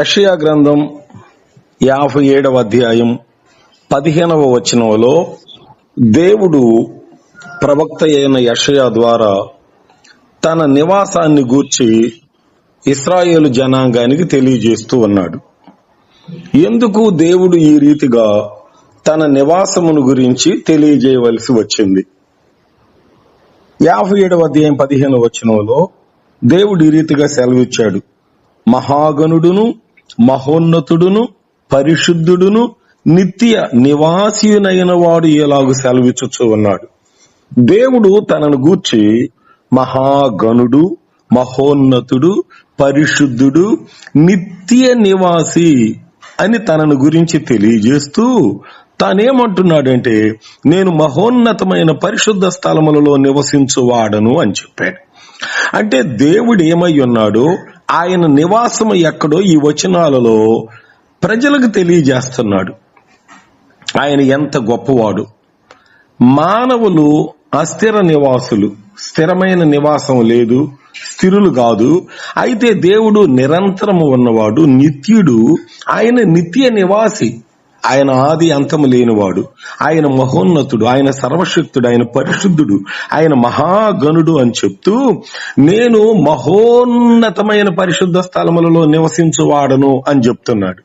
యషయా గ్రంథం యాభై ఏడవ అధ్యాయం పదిహేనవ వచనంలో దేవుడు ప్రవక్త అయిన యషయా ద్వారా తన నివాసాన్ని గూర్చి ఇస్రాయేలు జనాంగానికి తెలియజేస్తూ ఉన్నాడు. ఎందుకు దేవుడు ఈ రీతిగా తన నివాసమును గురించి తెలియజేయవలసి వచ్చింది? యాభై ఏడవ అధ్యాయం పదిహేనవ వచనంలో దేవుడు ఈ రీతిగా సెలవిచ్చాడు. మహాగణుడును మహోన్నతుడును పరిశుద్ధుడును నిత్య నివాసియునైన వాడు ఎలాగు సెలవిచ్చుచూ ఉన్నాడు. దేవుడు తనను గూర్చి మహాగణుడు మహోన్నతుడు పరిశుద్ధుడు నిత్య నివాసి అని తనను గురించి తెలియజేస్తూ తానేమంటున్నాడంటే నేను మహోన్నతమైన పరిశుద్ధ స్థలములలో నివసించువాడను అని చెప్పాడు. అంటే దేవుడు ఏమై ఉన్నాడో ఆయన నివాసం ఎక్కడో ఈ వచనాలలో ప్రజలకు తెలియజేస్తున్నాడు. ఆయన ఎంత గొప్పవాడు. మానవులు అస్థిర నివాసులు. స్థిరమైన నివాసం లేదు స్థిరులు కాదు. అయితే దేవుడు నిరంతరము ఉన్నవాడు నిత్యుడు. ఆయన నిత్య నివాసి. ఆయన ఆది అంతము లేనివాడు. ఆయన మహోన్నతుడు ఆయన సర్వశక్తుడు ఆయన పరిశుద్ధుడు ఆయన మహాగణుడు అని చెప్తూ నేను మహోన్నతమైన పరిశుద్ధ స్థలములలో నివసించువాడను అని చెప్తున్నాడు.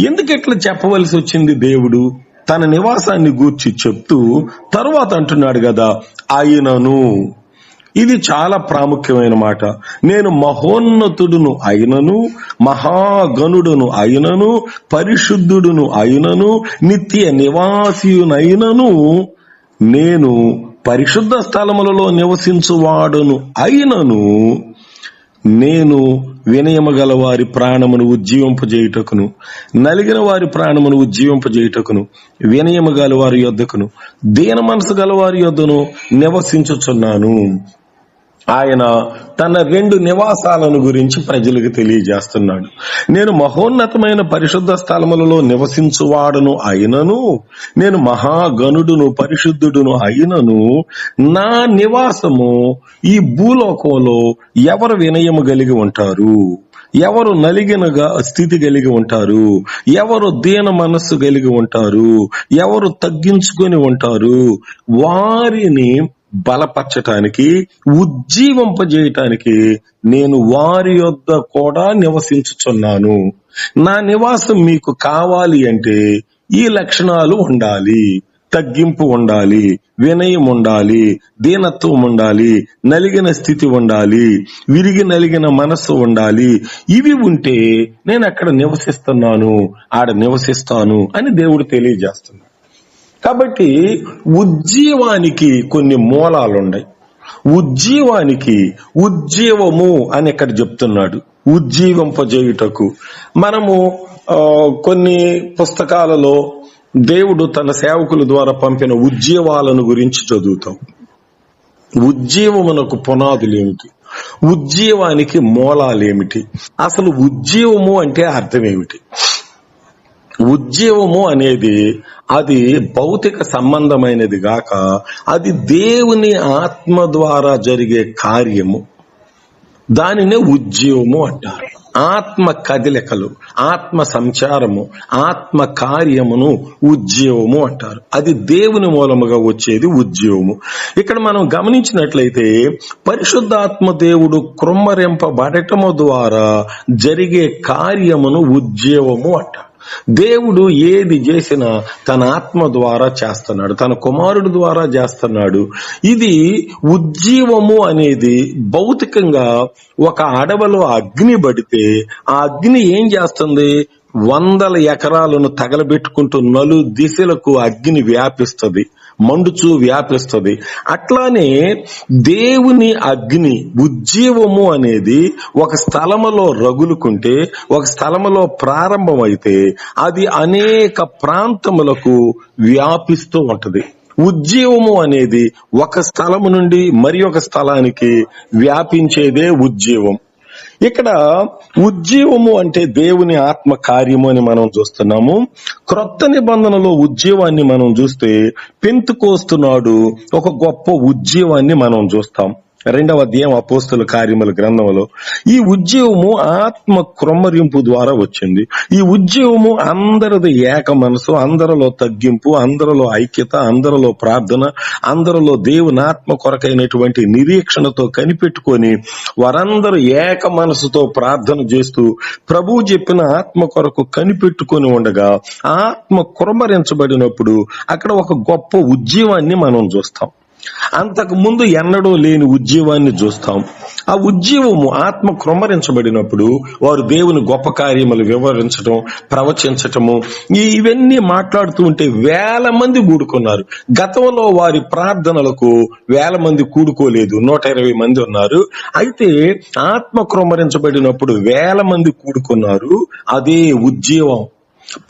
ఎందుకు ఇట్లా చెప్పవలసి వచ్చింది దేవుడు? తన నివాసాన్ని గూర్చి చెప్తూ తరువాత అంటున్నాడు కదా ఆయనను ఇది చాలా ప్రాముఖ్యమైన మాట. నేను మహోన్నతుడును అయినను మహాగణుడును అయినను పరిశుద్ధుడును అయినను నిత్య నివాసియునైనను నేను పరిశుద్ధ స్థలములలో నివసించువాడును అయినను నేను వినయము గల వారి ప్రాణమును ఉజ్జీవింపజేయుటకును నలిగిన వారి ప్రాణమును ఉజ్జీవింపజేయుటకును వినయము గల వారి యొద్దకును దీన మనసు గల వారి యొద్దను నివసించుచున్నాను. ఆయన తన రెండు నివాసాలను గురించి ప్రజలకు తెలియజేస్తున్నాడు. నేను మహోన్నతమైన పరిశుద్ధ స్థలములలో నివసించువాడును అయినను నేను మహాగణుడును పరిశుద్ధుడును అయినను నా నివాసము ఈ భూలోకంలో ఎవరు వినయము కలిగి ఉంటారు? ఎవరు నలిగిన స్థితి కలిగి ఉంటారు? ఎవరు దీన మనస్సు కలిగి ఉంటారు? ఎవరు తగ్గించుకొని ఉంటారు? వారిని బలపరచటానికి ఉజ్జీవింపజేయటానికి నేను వారి యొద్ద కూడా నివసించుచున్నాను. నా నివాసం మీకు కావాలి అంటే ఈ లక్షణాలు ఉండాలి. తగ్గింపు ఉండాలి వినయం ఉండాలి దీనత్వం ఉండాలి నలిగిన స్థితి ఉండాలి విరిగి నలిగిన మనస్సు ఉండాలి. ఇవి ఉంటే నేను అక్కడ నివసిస్తున్నాను ఆడ నివసిస్తాను అని దేవుడు తెలియజేస్తున్నాడు. కాబట్టి ఉజ్జీవానికి కొన్ని మూలాలు ఉన్నాయి ఉజ్జీవానికి ఉజ్జీవము అని ఇక్కడ చెప్తున్నాడు. ఉజ్జీవింపజేయుటకు. మనము కొన్ని పుస్తకాలలో దేవుడు తన సేవకుల ద్వారా పంపిన ఉజ్జీవాలను గురించి చదువుతాం. ఉజ్జీవమునకు పునాదులు ఏమిటి ఉజ్జీవానికి మూలాలేమిటి? అసలు ఉజ్జీవము అంటే అర్థం ఏమిటి ఉజ్జీవము అనేది అది భౌతిక సంబంధమైనది గాక అది దేవుని ఆత్మ ద్వారా జరిగే కార్యము. దానినే ఉజ్జీవము అంటారు. ఆత్మ కదలికలు ఆత్మ సంచారము ఆత్మ కార్యమును ఉజ్జీవము అంటారు. అది దేవుని మూలముగా వచ్చేది ఉజ్జీవము ఇక్కడ మనం గమనించినట్లయితే పరిశుద్ధాత్మ దేవుడు కృమ్మరింపబడటము ద్వారా జరిగే కార్యమును ఉజ్జీవము అంటారు. దేవుడు ఏది చేసినా తన ఆత్మ ద్వారా చేస్తున్నాడు తన కుమారుడు ద్వారా చేస్తున్నాడు. ఇది ఉజ్జీవము అనేది భౌతికంగా ఒక అడవిలో అగ్ని పడితే ఆ అగ్ని ఏం చేస్తుంది? వందల ఎకరాలను తగలబెట్టుకుంటూ నలు దిశలకు అగ్ని వ్యాపిస్తుంది. మండుచు వ్యాపిస్తుంది. అట్లానే దేవుని అగ్ని ఉజ్జీవము అనేది ఒక స్థలములో రగులుకుంటే ఒక స్థలములో ప్రారంభమైతే అది అనేక ప్రాంతములకు వ్యాపిస్తూ ఉంటది. ఉజ్జీవము అనేది ఒక స్థలము నుండి మరి ఒక స్థలానికి వ్యాపించేదే ఉజ్జీవం. ఇక్కడ ఉజ్జీవము అంటే దేవుని ఆత్మ కార్యము అని మనం చూస్తున్నాము. క్రొత్త నిబంధనలో ఉజ్జీవాన్ని మనం చూస్తే పెంతుకోస్తున్నాడు ఒక గొప్ప ఉజ్జీవాన్ని మనం చూస్తాం. రెండవ అధ్యాయం అపోస్తుల కార్యముల గ్రంథంలో ఈ ఉద్యమము ఆత్మ క్రొమ్మరింపు ద్వారా వచ్చింది. ఈ ఉద్యమము అందరిది ఏక మనసు అందరిలో తగ్గింపు అందరిలో ఐక్యత అందరిలో ప్రార్థన అందరిలో దేవుని ఆత్మ కొరకైనటువంటి నిరీక్షణతో కనిపెట్టుకొని వారందరూ ఏక మనసుతో ప్రార్థన చేస్తూ ప్రభు చెప్పిన ఆత్మ కొరకు కనిపెట్టుకొని ఉండగా ఆత్మ కురమరించబడినప్పుడు అక్కడ ఒక గొప్ప ఉద్యమాన్ని మనం చూస్తాం. అంతకు ముందు ఎన్నడూ లేని ఉజ్జీవాన్ని చూస్తాం. ఆ ఉజ్జీవము ఆత్మ క్రమరించబడినప్పుడు వారు దేవుని గొప్ప కార్యములు వివరించటం ప్రవచించటము ఇవన్నీ మాట్లాడుతూ ఉంటే వేల మంది కూడుకున్నారు గతంలో వారి ప్రార్థనలకు వేల మంది కూడుకోలేదు. నూట ఇరవై మంది ఉన్నారు. అయితే ఆత్మ క్రమరించబడినప్పుడు వేల మంది కూడుకున్నారు. అదే ఉజ్జీవం.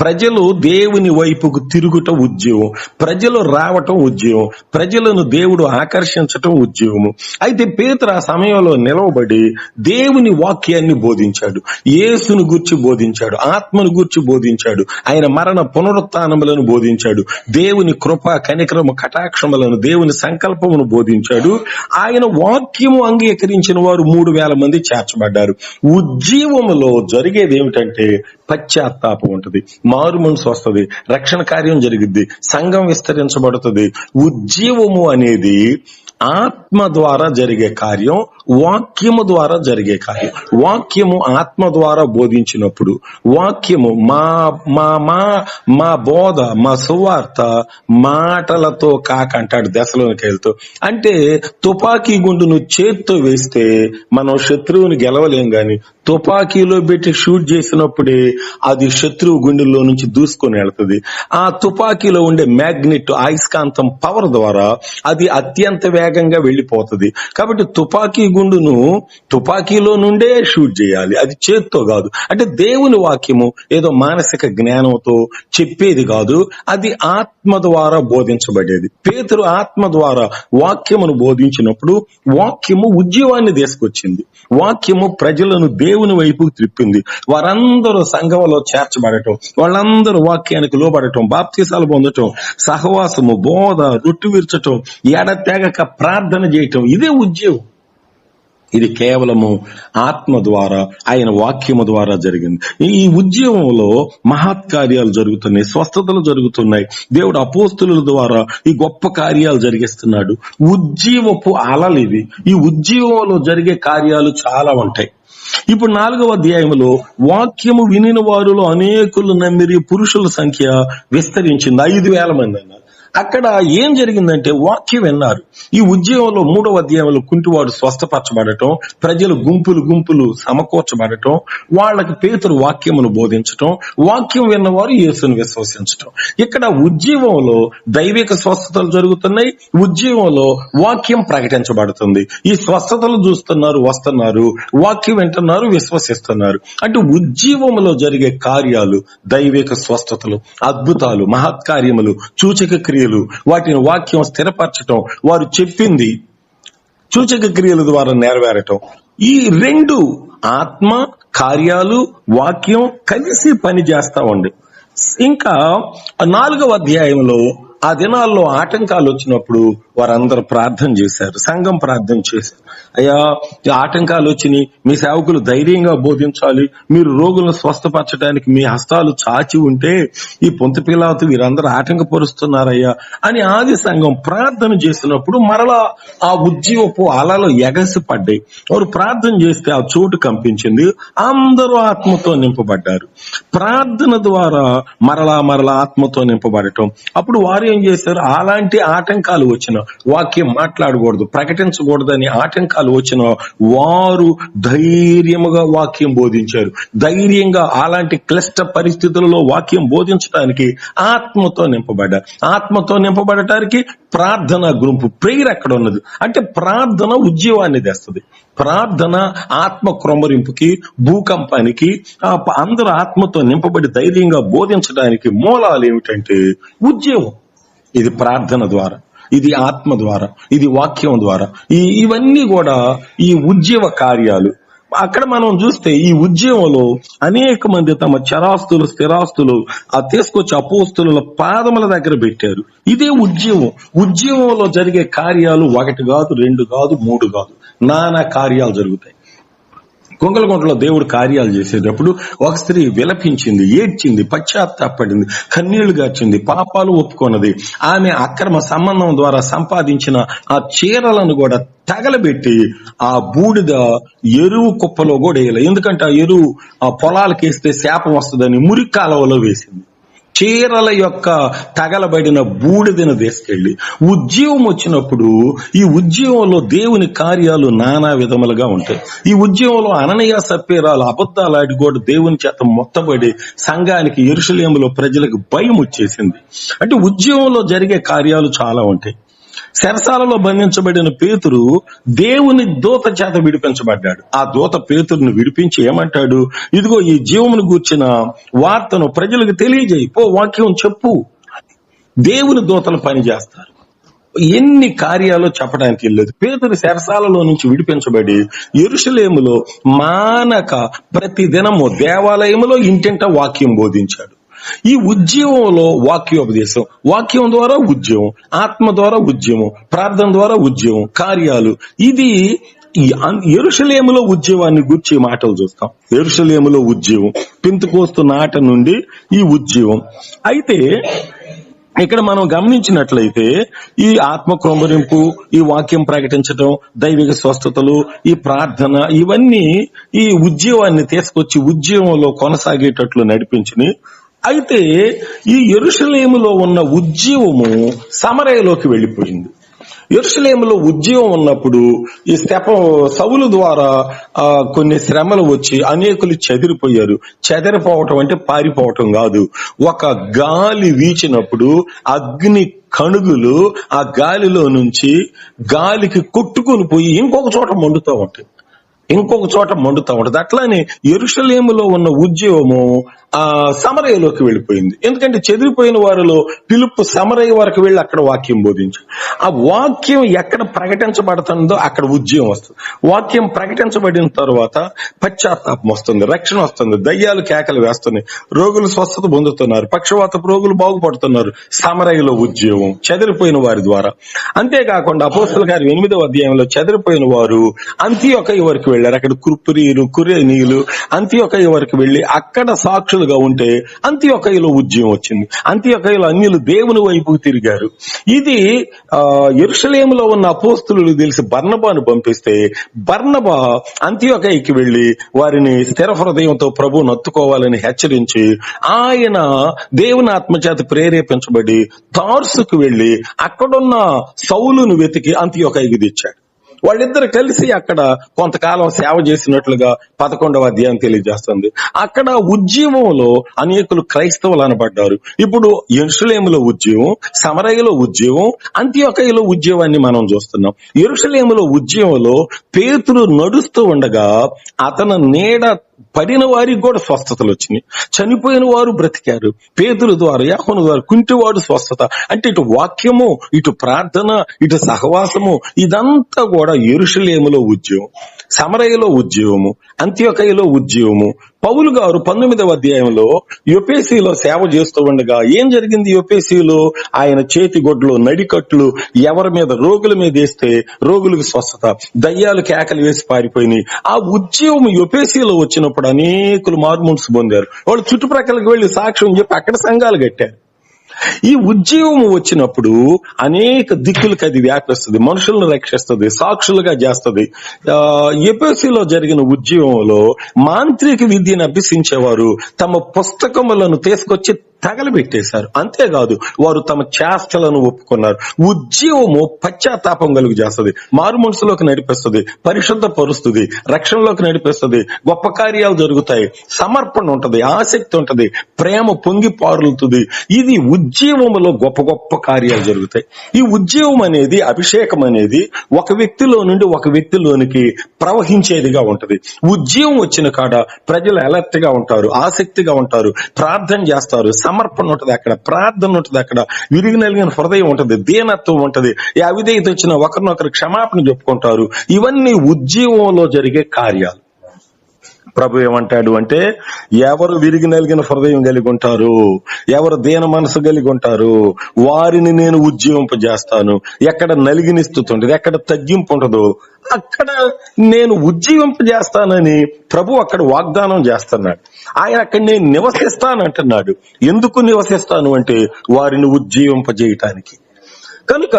ప్రజలు దేవుని వైపుకు తిరుగుట ఉద్యోగం ప్రజలు రావటం ఉద్యోగం ప్రజలను దేవుడు ఆకర్షించటం ఉద్యోగము అయితే పేతురు ఆ సమయంలో నిలవబడి దేవుని వాక్యాన్ని బోధించాడు. యేసును గుర్చి బోధించాడు. ఆత్మను గుర్చి బోధించాడు. ఆయన మరణ పునరుత్నములను బోధించాడు. దేవుని కృప కనిక్రమ కటాక్షములను దేవుని సంకల్పమును బోధించాడు. ఆయన వాక్యము అంగీకరించిన వారు మూడు వేల మంది చేర్చబడ్డారు. ఉజ్జీవములో జరిగేది ఏమిటంటే పశ్చాత్తాపం ఉంటది. మారు మనసు వస్తుంది రక్షణ కార్యం జరిగిద్ది సంఘం విస్తరించబడుతుంది. ఉజ్జీవము అనేది ఆత్మ ద్వారా జరిగే కార్యం వాక్యము ద్వారా జరిగే కార్యం. వాక్యము ఆత్మ ద్వారా బోధించినప్పుడు వాక్యము మా మా మా మా బోధ మా సువార్త మాటలతో కాకంటాడు దశలోనికి వెళ్తూ. అంటే తుపాకీ గుండును చేత్తో వేస్తే మనం శత్రువుని గెలవలేం గాని తుపాకీలో పెట్టి షూట్ చేసినప్పుడే అది శత్రువు గుండెల్లో నుంచి దూసుకొని వెళ్తుంది. ఆ తుపాకీలో ఉండే మ్యాగ్నెట్ అయస్కాంతం పవర్ ద్వారా అది అత్యంత వేగంగా వెళ్ళిపోతుంది కాబట్టి తుపాకీ గుండును తుపాకీలో నుండే షూట్ చేయాలి. అది చేత్తో కాదు. అంటే దేవుని వాక్యము ఏదో మానసిక జ్ఞానంతో చెప్పేది కాదు. అది ఆత్మ ద్వారా బోధించబడేది. పేతురు ఆత్మ ద్వారా వాక్యమును బోధించినప్పుడు వాక్యము ఉద్యమాన్ని తీసుకొచ్చింది. వాక్యము ప్రజలను దేవుని దేవుని వైపు త్రిప్పింది. వారందరూ సంఘంలో చేర్చబడటం వాళ్ళందరూ వాక్యానికి లోబడటం బాప్తీసాలు పొందటం సహవాసము బోధ రొట్టు విర్చటం ఎడతెగక ప్రార్థన చేయటం ఇదే ఉద్యోగం. ఇది కేవలము ఆత్మ ద్వారా ఆయన వాక్యము ద్వారా జరిగింది. ఈ ఉద్యమంలో మహత్కార్యాలు జరుగుతున్నాయి స్వస్థతలు జరుగుతున్నాయి. దేవుడు అపోస్తుల ద్వారా ఈ గొప్ప కార్యాలు జరిగిస్తున్నాడు. ఉజ్జీవపు అలలు ఇవి. ఈ ఉజ్జీవంలో జరిగే కార్యాలు చాలా ఉంటాయి. ఇప్పుడు నాలుగవ అధ్యాయంలో వాక్యము వినిన వారిలో అనేకులు నమ్మిరి పురుషుల సంఖ్య విస్తరించింది. ఐదు వేల మంది అన్నారు. అక్కడ ఏం జరిగిందంటే వాక్యం విన్నారు. ఈ ఉద్యమంలో మూడవ అధ్యాయంలో కుంటివాడు స్వస్థపరచబడటం ప్రజలు గుంపులు గుంపులు సమకూర్చబడటం వాళ్ళకి పేతురు వాక్యమును బోధించటం వాక్యం విన్నవారు యేసును విశ్వసించటం. ఇక్కడ ఉద్యమంలో దైవిక స్వస్థతలు జరుగుతున్నాయి ఉద్యమంలో వాక్యం ప్రకటించబడుతుంది. ఈ స్వస్థతలు చూస్తున్నారు వస్తున్నారు వాక్యం వింటున్నారు విశ్వసిస్తున్నారు. అంటే ఉద్యమంలో జరిగే కార్యాలు దైవిక స్వస్థతలు అద్భుతాలు మహత్కార్యములు సూచక క్రియలు వాటిని వాక్యం స్థిరపరచటం వారు చెప్పింది సూచక క్రియల ద్వారా నెరవేరటం. ఈ రెండు ఆత్మ కార్యాలు వాక్యం కలిసి పని చేస్తా ఉండే. ఇంకా నాలుగవ అధ్యాయంలో ఆ దినాల్లో ఆటంకాలు వచ్చినప్పుడు వారందరూ ప్రార్థన చేశారు సంఘం ప్రార్థన చేశారు. అయ్యా ఆటంకాలు వచ్చినాయి మీ సేవకులు ధైర్యంగా బోధించాలి మీరు రోగులను స్వస్థపరచడానికి మీ హస్తాలు చాచి ఉంటే ఈ పొంత పిలాతు వీరందరూ ఆటంకపరుస్తున్నారయ్యా అని ఆది సంఘం ప్రార్థన చేసినప్పుడు మరలా ఆ ఉద్యమపు అలలు ఎగసి పడ్డాయి. వారు ప్రార్థన చేస్తే ఆ చోటు కంపించింది అందరూ ఆత్మతో నింపబడ్డారు. ప్రార్థన ద్వారా మరలా మరలా ఆత్మతో నింపబడటం. అప్పుడు వారి ఏం చేశారు? అలాంటి ఆటంకాలు వచ్చిన వాక్యం మాట్లాడకూడదు ప్రకటించకూడదని ఆటంకాలు వచ్చిన వారు ధైర్యముగా వాక్యం బోధించారు. ధైర్యంగా అలాంటి క్లిష్ట పరిస్థితులలో వాక్యం బోధించడానికి ఆత్మతో నింపబడ్డారు ఆత్మతో నింపబడటానికి ప్రార్థన గుంపు ప్రేయర్ ఎక్కడ ఉన్నది. అంటే ప్రార్థన ఉద్యమాన్ని తెస్తుంది. ప్రార్థన ఆత్మ క్రొమరింపుకి భూకంపానికి అందరూ ఆత్మతో నింపబడి ధైర్యంగా బోధించడానికి మూలాలు ఏమిటంటే ఉద్యమం ఇది ప్రార్థన ద్వారా ఇది ఆత్మ ద్వారా ఇది వాక్యం ద్వారా. ఈ ఇవన్నీ కూడా ఈ ఉద్యమ కార్యాలు. అక్కడ మనం చూస్తే ఈ ఉద్యమంలో అనేక మంది తమ చరాస్తులు స్థిరాస్తులు ఆ తీసుకొచ్చి అపోస్తుల పాదముల దగ్గర పెట్టారు. ఇదే ఉద్యమం ఉద్యమంలో జరిగే కార్యాలు ఒకటి కాదు రెండు కాదు మూడు కాదు. నానా కార్యాలు జరుగుతాయి. కొంగలగుంటలో దేవుడు కార్యాలు చేసేటప్పుడు ఒక స్త్రీ విలపించింది ఏడ్చింది పశ్చాత్తాపడింది కన్నీళ్ళు గార్చింది పాపాలు ఒప్పుకున్నది. ఆమె అక్రమ సంబంధం ద్వారా సంపాదించిన ఆ చీరలను కూడా తగలబెట్టి ఆ బూడిద ఎరువు కుప్పలో కూడా వేయలేదు ఎందుకంటే ఆ ఎరువు ఆ పొలాలకు వేస్తే శాపం వస్తుందని మురికాలవలో వేసింది. చీరల యొక్క తగలబడిన బూడిదను తీసుకెళ్ళి ఉద్యమం వచ్చినప్పుడు ఈ ఉద్యమంలో దేవుని కార్యాలు నానా విధములుగా ఉంటాయి. ఈ ఉద్యమంలో అననయ సప్పేరాలు అబద్ధాలాడి కూడా దేవుని చేత మొత్తబడి సంఘానికి ఎరుసలేములో ప్రజలకు భయం వచ్చేసింది అంటే ఉద్యమంలో జరిగే కార్యాలు చాలా ఉంటాయి. శరసాలలో బంధించబడిన పేతురు దేవుని దూత చేత విడిపించబడ్డాడు. ఆ దూత పేతురుని విడిపించి ఏమంటాడు? ఇదిగో ఈ జీవమును గూర్చిన వార్తను ప్రజలకు తెలియజేయి. పో వాక్యం చెప్పు. దేవుని దూతలు పనిచేస్తారు. ఎన్ని కార్యాలు చెప్పడానికి లేదు పేదరు శరసాలలో నుంచి విడిపించబడి ఎరుషలేములో మానక ప్రతి దినము దేవాలయములో ఇంటింట వాక్యం బోధించాడు. ఈ ఉద్యమంలో వాక్యోపదేశం వాక్యం ద్వారా ఉద్యమం ఆత్మ ద్వారా ఉద్యమం ప్రార్థన ద్వారా ఉద్యమం కార్యాలు. ఇది ఎరుషలేములో ఉద్యమాన్ని గుర్చి మాటలు చూస్తాం. ఎరుషలేములో ఉద్యమం పింతుకోస్తు నాట నుండి ఈ ఉద్యమం అయితే ఇక్కడ మనం గమనించినట్లయితే ఈ ఆత్మ క్రొంబరింపు ఈ వాక్యం ప్రకటించడం దైవిక స్వస్థతలు ఈ ప్రార్థన ఇవన్నీ ఈ ఉద్యమాన్ని తీసుకొచ్చి ఉద్యమంలో కొనసాగేటట్లు నడిపించినాయి అయితే ఈ ఎరుషలేములో ఉన్న ఉజ్జీవము సమరయలోకి వెళ్ళిపోయింది. ఎరుసలేములో ఉద్యమం ఉన్నప్పుడు ఈ స్తెప సవులు ద్వారా ఆ, కొన్ని శ్రమలు వచ్చి అనేకులు చెదిరిపోయారు. చెదిరిపోవటం అంటే పారిపోవటం కాదు. ఒక గాలి వీచినప్పుడు అగ్ని కణుగులు ఆ గాలిలో నుంచి గాలికి కొట్టుకుని పోయి ఇంకొక చోట మండుతూ ఉంటాయి. ఇంకొక చోట మండుతా ఉంటుంది అట్లానే ఎరుషలేములో ఉన్న ఉద్యమము ఆ సమరయలోకి వెళ్ళిపోయింది. ఎందుకంటే చెదిరిపోయిన వారిలో పిలుపు సమరయ వరకు వెళ్ళి అక్కడ వాక్యం బోధించారు ఆ వాక్యం ఎక్కడ ప్రకటించబడుతుందో అక్కడ ఉద్యమం వస్తుంది. వాక్యం ప్రకటించబడిన తర్వాత పశ్చాత్తాపం వస్తుంది రక్షణ వస్తుంది దయ్యాలు కేకలు వేస్తున్నాయి రోగులు స్వస్థత పొందుతున్నారు పక్షవాత రోగులు బాగుపడుతున్నారు సమరయలో ఉద్యమం చెదిరిపోయిన వారి ద్వారా. అంతేకాకుండా అపోస్తుల గారి ఎనిమిదవ అధ్యాయంలో చెదిరిపోయిన వారు అంత్యొకయ వరకు వెళ్ళారు. అక్కడ కుర్పురీలు కురేనీయులు ఒక వరకు వెళ్ళి అక్కడ సాక్షులుగా ఉంటే అంత్యొకయలో ఉద్యమం వచ్చింది. అంత్యొకయలో అన్యులు దేవుని వైపుకు తిరిగారు. ఇది ఆ ఎరుషలేములో ఉన్న అపోస్తులు తెలిసి బర్ణబాను పంపిస్తే బర్ణబ అంత్యొకయకి వెళ్ళి వారిని స్థిర హృదయంతో ప్రభు నత్తుకోవాలని హెచ్చరించి ఆయన దేవుని ఆత్మచేత ప్రేరేపించబడి తార్సుకు వెళ్ళి అక్కడున్న సౌలును వెతికి అంత్యొకైకి తెచ్చాడు. వాళ్ళిద్దరు కలిసి అక్కడ కొంతకాలం సేవ చేసినట్లుగా పదకొండవ అధ్యాయం తెలియజేస్తుంది. అక్కడ ఉద్యమంలో అనేకులు క్రైస్తవులు అనబడ్డారు. ఇప్పుడు ఎరుసలేములో ఉద్యమం సమరయ్యలో ఉద్యమం అంత్యొకయలో ఉద్యమాన్ని మనం చూస్తున్నాం. ఎరుసలేములో ఉద్యమంలో పేతురు నడుస్తూ ఉండగా అతను నీడ పడిన వారికి కూడా స్వస్థతలు వచ్చినాయి. చనిపోయిన వారు బ్రతికారు. పేదల ద్వారా యాహోను ద్వారా కుంటివాడు స్వస్థత. అంటే ఇటు వాక్యము ఇటు ప్రార్థన ఇటు సహవాసము ఇదంతా కూడా ఎరుషలేములో ఉద్యోగం సమరయలో ఉద్యోగము అంత్యొకయలో ఉద్యోగము పౌలు గారు పంతొమ్మిదవ అధ్యాయంలో యుపిఎస్సిలో సేవ చేస్తూ ఉండగా ఏం జరిగింది యుపిఎస్సిలో ఆయన చేతి గొడ్లు నడికట్లు ఎవరి మీద? రోగుల మీద వేస్తే రోగులకు స్వస్థత దయ్యాలు కేకలు వేసి పారిపోయినాయి. ఆ ఉద్యమం యుపిఎస్సిలో వచ్చినప్పుడు అనేకులు మార్మూన్స్ పొందారు. వాళ్ళు చుట్టుప్రక్కలకు వెళ్ళి సాక్ష్యం చెప్పి అక్కడ సంఘాలు కట్టారు. ఈ ఉద్యమం వచ్చినప్పుడు అనేక దిక్కులకు అది వ్యాపిస్తుంది మనుషులను రక్షిస్తుంది సాక్షులుగా చేస్తుంది. ఆ ఎపిసిలో జరిగిన ఉద్యోగంలో మాంత్రిక విద్యను అభ్యసించేవారు తమ పుస్తకములను తీసుకొచ్చి తగలబెట్టేశారు. అంతేకాదు వారు తమ చేష్టలను ఒప్పుకున్నారు. ఉద్యమము పశ్చాత్తాపం కలుగు చేస్తుంది. మారు మనసులోకి నడిపిస్తుంది. పరిశుద్ధ పరుస్తుంది. రక్షణలోకి నడిపిస్తుంది. గొప్ప కార్యాలు జరుగుతాయి. సమర్పణ ఉంటది. ఆసక్తి ఉంటది. ప్రేమ పొంగి పారులుతుంది. ఇది ఉద్యమంలో గొప్ప గొప్ప కార్యాలు జరుగుతాయి. ఈ ఉద్యమం అనేది అభిషేకం అనేది ఒక వ్యక్తిలో నుండి ఒక వ్యక్తిలోనికి ప్రవహించేదిగా ఉంటది. ఉద్యమం వచ్చిన కాడ ప్రజలు అలర్ట్గా ఉంటారు. ఆసక్తిగా ఉంటారు. ప్రార్థన చేస్తారు. సమర్పణ ఉంటది అక్కడ ప్రార్థన ఉంటది అక్కడ. విరిగి నలిగిన హృదయం ఉంటది దీనత్వం ఉంటది. ఈ అవిధేయత వచ్చిన ఒకరినొకరు క్షమాపణ చెప్పుకుంటారు. ఇవన్నీ ఉద్యమంలో జరిగే కార్యాలు. ప్రభు ఏమంటాడు అంటే ఎవరు విరిగి నలిగిన హృదయం కలిగి ఉంటారు ఎవరు దీన మనసు కలిగి ఉంటారు వారిని నేను ఉజ్జీవింపజేస్తాను. ఎక్కడ నలిగినిస్తుంటది ఎక్కడ తగ్గింపు ఉండదు అక్కడ నేను ఉజ్జీవింపజేస్తానని ప్రభు అక్కడ వాగ్దానం చేస్తున్నాడు. ఆయన అక్కడ నేను నివసిస్తానంటున్నాడు. ఎందుకు నివసిస్తాను అంటే వారిని ఉజ్జీవింపజేయటానికి. కనుక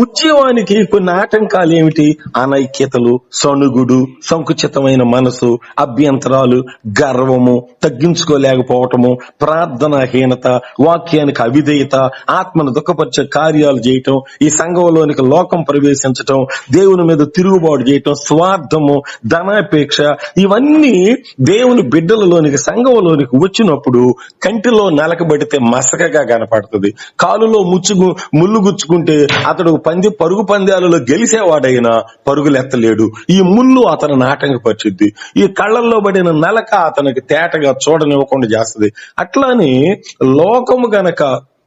ఉద్యమానికి కొన్ని ఆటంకాలు ఏమిటి? అనైక్యతలు సణుగుడు సంకుచితమైన మనసు అభ్యంతరాలు గర్వము తగ్గించుకోలేకపోవటము ప్రార్థనాహీనత వాక్యానికి అవిధేయత ఆత్మను దుఃఖపరిచే కార్యాలు చేయటం ఈ సంఘంలోనికి లోకం ప్రవేశించటం దేవుని మీద తిరుగుబాటు చేయటం స్వార్థము ధనాపేక్ష ఇవన్నీ దేవుని బిడ్డలలోనికి సంఘంలోనికి వచ్చినప్పుడు కంటిలో నలకబడితే మసకగా కనపడుతుంది. కాలులో ముచ్చుగు ముళ్ళు గుచ్చుకుంటే అతడు పంది పరుగు పందాలలో గెలిచేవాడైనా పరుగులు ఎత్తలేడు ఈ ముళ్ళు అతను నాటంకపరిచిద్ది ఈ కళ్ళల్లో పడిన నలక అతనికి తేటగా చూడనివ్వకుండా చేస్తుంది. అట్లానే లోకము గనక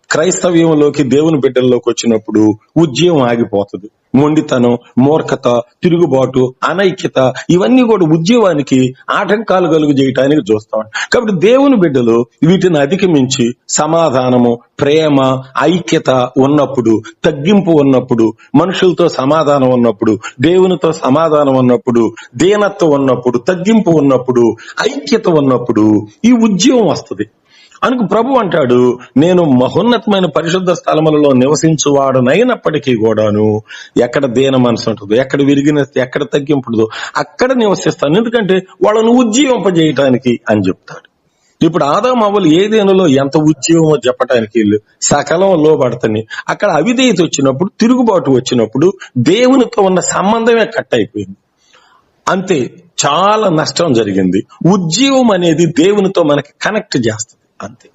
క్రైస్తవ్యంలోకి దేవుని బిడ్డల్లోకి వచ్చినప్పుడు ఉద్యమం ఆగిపోతుంది. మొండితనం మూర్ఖత తిరుగుబాటు అనైక్యత ఇవన్నీ కూడా ఉద్యమానికి ఆటంకాలు కలుగు చేయటానికి చూస్తాం. కాబట్టి దేవుని బిడ్డలు వీటిని అధిగమించి సమాధానము ప్రేమ ఐక్యత ఉన్నప్పుడు తగ్గింపు ఉన్నప్పుడు మనుషులతో సమాధానం ఉన్నప్పుడు దేవునితో సమాధానం ఉన్నప్పుడు దీనత్వం ఉన్నప్పుడు తగ్గింపు ఉన్నప్పుడు ఐక్యత ఉన్నప్పుడు ఈ ఉద్యమం వస్తుంది. అనుకు ప్రభు అంటాడు నేను మహోన్నతమైన పరిశుద్ధ స్థలములలో నివసించువాడనైనప్పటికీ కూడాను ఎక్కడ దేన మనసు ఉంటుందో ఎక్కడ విరిగిన ఎక్కడ తగ్గింపుంటుందో అక్కడ నివసిస్తాను. ఎందుకంటే వాళ్ళను ఉజ్జీవింపజేయటానికి అని చెప్తాడు. ఇప్పుడు ఆదాం అవ్వలు ఏదేనలో ఎంత ఉద్యోగమో చెప్పటానికి వీళ్ళు సకలం లోబడతని అక్కడ అవిధేయత వచ్చినప్పుడు తిరుగుబాటు వచ్చినప్పుడు దేవునితో ఉన్న సంబంధమే కట్ అయిపోయింది. అంతే చాలా నష్టం జరిగింది. ఉద్యోగం అనేది దేవునితో మనకి కనెక్ట్ చేస్తుంది. అంతే.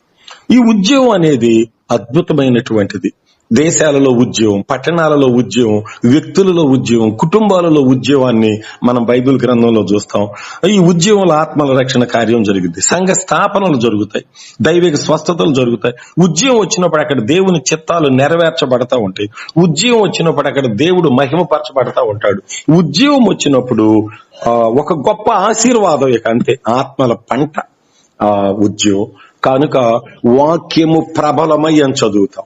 ఈ ఉద్యోగం అనేది అద్భుతమైనటువంటిది. దేశాలలో ఉద్యోగం పట్టణాలలో ఉద్యోగం వ్యక్తులలో ఉద్యోగం కుటుంబాలలో ఉద్యోగాన్ని మనం బైబిల్ గ్రంథంలో చూస్తాం. ఈ ఉద్యోగంలో ఆత్మల రక్షణ కార్యం జరిగింది. సంఘ స్థాపనలు జరుగుతాయి. దైవిక స్వస్థతలు జరుగుతాయి. ఉద్యోగం వచ్చినప్పుడు అక్కడ దేవుని చిత్తాలు నెరవేర్చబడతా ఉంటాయి. ఉద్యమం వచ్చినప్పుడు అక్కడ దేవుడు మహిమపరచబడతా ఉంటాడు. ఉద్యమం వచ్చినప్పుడు ఆ, ఒక గొప్ప ఆశీర్వాదం ఇక అంతే. ఆత్మల పంట ఆ ఉద్యోగం. కనుక వాక్యము ప్రబలమై అని చదువుతాం.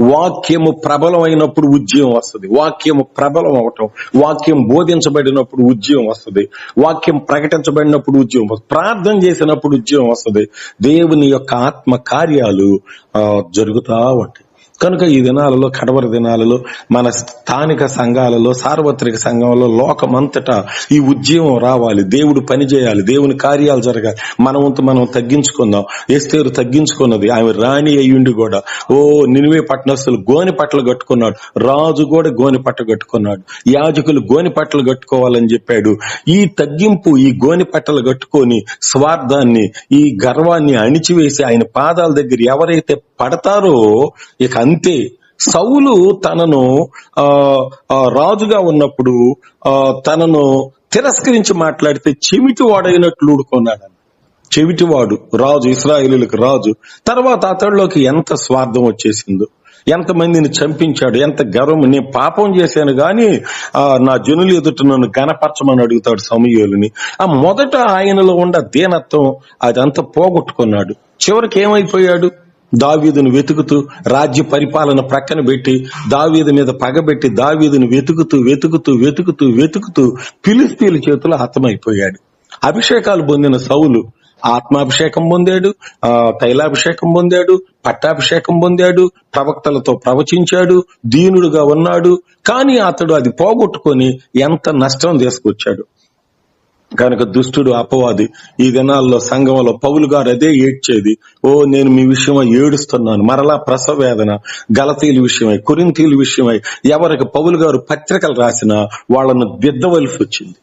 వాక్యము ప్రబలమైనప్పుడు ఉద్యమం వస్తుంది. వాక్యము ప్రబలం అవటం వాక్యం బోధించబడినప్పుడు ఉద్యమం వస్తుంది. వాక్యం ప్రకటించబడినప్పుడు ఉద్యమం వస్తుంది. ప్రార్థన చేసినప్పుడు ఉద్యమం వస్తుంది. దేవుని యొక్క ఆత్మ కార్యాలు ఆ, జరుగుతా ఉంటాయి. కనుక ఈ దినాలలో కడవర దినాలలో మన స్థానిక సంఘాలలో సార్వత్రిక సంఘంలో లోకమంతటా ఈ ఉద్యమం రావాలి. దేవుడు పని చేయాలి. దేవుని కార్యాలు జరగాలి. మనమంత మనం తగ్గించుకుందాం. ఎస్తేరు తగ్గించుకున్నది. ఆమె రాణి అయ్యుండి కూడా. ఓ నినివే పట్టణస్తులు గోని పట్టలు కట్టుకున్నాడు. రాజు కూడా గోని పట్ట కట్టుకున్నాడు. యాజకులు గోని పట్టలు కట్టుకోవాలని చెప్పాడు. ఈ తగ్గింపు ఈ గోని పట్టలు కట్టుకొని స్వార్థాన్ని ఈ గర్వాన్ని అణిచివేసి ఆయన పాదాల దగ్గర ఎవరైతే పడతారో ఇక అంతే. సౌలు తనను ఆ రాజుగా ఉన్నప్పుడు ఆ తనను తిరస్కరించి మాట్లాడితే చెవిటి వాడైనట్లు ఊడుకున్నాడు చెవిటివాడు రాజు ఇస్రాయేలులకు రాజు. తర్వాత అతడిలోకి ఎంత స్వార్థం వచ్చేసిందో ఎంత మందిని చంపించాడు ఎంత గర్వం నేను పాపం చేశాను గాని ఆ నా జనులు ఎదుట నన్ను గనపరచమని అడుగుతాడు సమయోలుని. ఆ మొదట ఆయనలో ఉన్న దీనత్వం అదంతా పోగొట్టుకున్నాడు. చివరికి ఏమైపోయాడు? దావీదును వెతుకుతూ రాజ్య పరిపాలన ప్రక్కన పెట్టి దావీదు మీద పగబెట్టి దావీదును వెతుకుతూ వెతుకుతూ వెతుకుతూ వెతుకుతూ పిలిస్తీల చేతులు హతమైపోయాడు. అభిషేకాలు పొందిన సౌలు ఆత్మాభిషేకం పొందాడు ఆ తైలాభిషేకం పొందాడు పట్టాభిషేకం పొందాడు ప్రవక్తలతో ప్రవచించాడు దీనుడుగా ఉన్నాడు కానీ అతడు అది పోగొట్టుకొని ఎంత నష్టం తీసుకొచ్చాడు. కనుక దుష్టుడు అపవాది ఈ దినాల్లో సంఘంలో పౌలు గారు అదే ఏడ్చేది ఓ నేను మీ విషయమై ఏడుస్తున్నాను. మరలా ప్రసవ వేదన గలతీల విషయమై కురింతీల విషయమై ఎవరికి పౌలు గారు పత్రికలు రాసినా వాళ్ళను దిద్దవలసి వచ్చింది.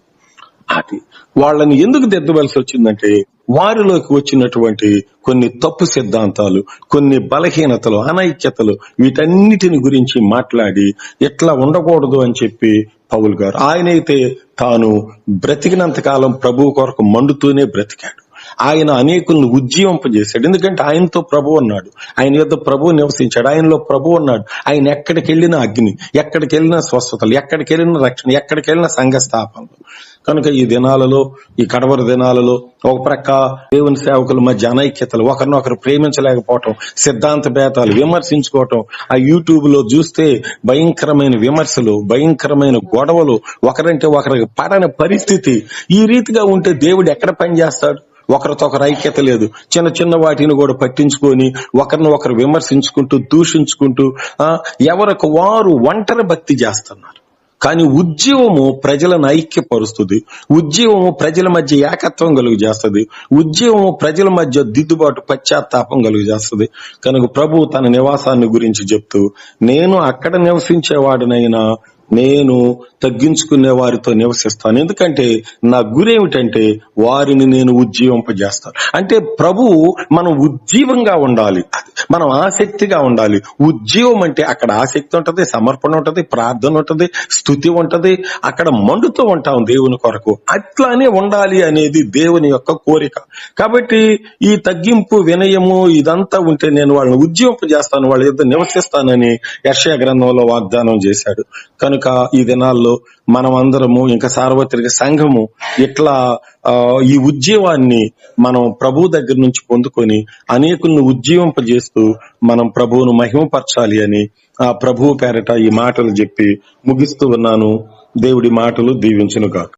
అది వాళ్ళని ఎందుకు దిద్దవలసి వచ్చిందంటే వారిలోకి వచ్చినటువంటి కొన్ని తప్పు సిద్ధాంతాలు కొన్ని బలహీనతలు అనైక్యతలు వీటన్నిటిని గురించి మాట్లాడి ఎట్లా ఉండకూడదు అని చెప్పి పౌల్ గారు. ఆయనైతే తాను బ్రతికినంత కాలం ప్రభువు కొరకు మండుతూనే బ్రతికాడు. ఆయన అనేకులను ఉజ్జీవింపజేశాడు. ఎందుకంటే ఆయనతో ప్రభు ఉన్నాడు. ఆయన యొక్క ప్రభు నివసించాడు. ఆయనలో ప్రభు ఉన్నాడు. ఆయన ఎక్కడికి వెళ్ళిన అగ్ని ఎక్కడికి వెళ్ళిన స్వస్థతలు ఎక్కడికి వెళ్ళిన రక్షణ ఎక్కడికి వెళ్ళిన సంఘ స్థాపనలు కనుక ఈ దినాలలో ఈ కడవర దినాలలో ఒక ప్రక్క దేవుని సేవకుల మధ్య అనైక్యతలు ఒకరినొకరు ప్రేమించలేకపోవటం సిద్ధాంత భేదాలు విమర్శించుకోవటం ఆ యూట్యూబ్లో చూస్తే భయంకరమైన విమర్శలు భయంకరమైన గొడవలు ఒకరంటే ఒకరికి పడని పరిస్థితి. ఈ రీతిగా ఉంటే దేవుడు ఎక్కడ పనిచేస్తాడు? ఒకరితో ఒకరు ఐక్యత లేదు. చిన్న చిన్న వాటిని కూడా పట్టించుకొని ఒకరిని ఒకరు విమర్శించుకుంటూ దూషించుకుంటూ ఆ ఎవరికి వారు ఒంటరి భక్తి చేస్తున్నారు. కానీ ఉద్యమము ప్రజలను ఐక్యపరుస్తుంది. ఉద్యమము ప్రజల మధ్య ఏకత్వం కలుగు చేస్తుంది. ఉద్యమము ప్రజల మధ్య దిద్దుబాటు పశ్చాత్తాపం కలుగు చేస్తుంది. కనుక ప్రభు తన నివాసాన్ని గురించి చెప్తూ నేను అక్కడ నివసించేవాడినైనా నేను తగ్గించుకునే వారితో నివసిస్తాను. ఎందుకంటే నా గురి ఏమిటంటే వారిని నేను ఉజ్జీవింపజేస్తాను. అంటే ప్రభు మనం ఉజ్జీవంగా ఉండాలి. మనం ఆసక్తిగా ఉండాలి. ఉజ్జీవం అంటే అక్కడ ఆసక్తి ఉంటది సమర్పణ ఉంటది ప్రార్థన ఉంటది స్థుతి ఉంటది అక్కడ మండుతూ ఉంటాం దేవుని కొరకు. అట్లానే ఉండాలి అనేది దేవుని యొక్క కోరిక. కాబట్టి ఈ తగ్గింపు వినయము ఇదంతా ఉంటే నేను వాళ్ళని ఉజ్జీవింపజేస్తాను వాళ్ళ ఇద్దరు నివసిస్తానని యర్షయ గ్రంథంలో వాగ్దానం చేశాడు. కనుక ఈ దినాల్లో మనం అందరము ఇంకా సార్వత్రిక సంఘము ఇట్లా ఆ, ఈ ఉద్యమాన్ని మనం ప్రభు దగ్గర నుంచి పొందుకొని అనేకులను ఉజ్జీవింపజేస్తూ మనం ప్రభువును మహిమపరచాలి అని ఆ ప్రభువు పేరట ఈ మాటలు చెప్పి ముగిస్తూ ఉన్నాను. దేవుడి మాటలు దీవించును కాక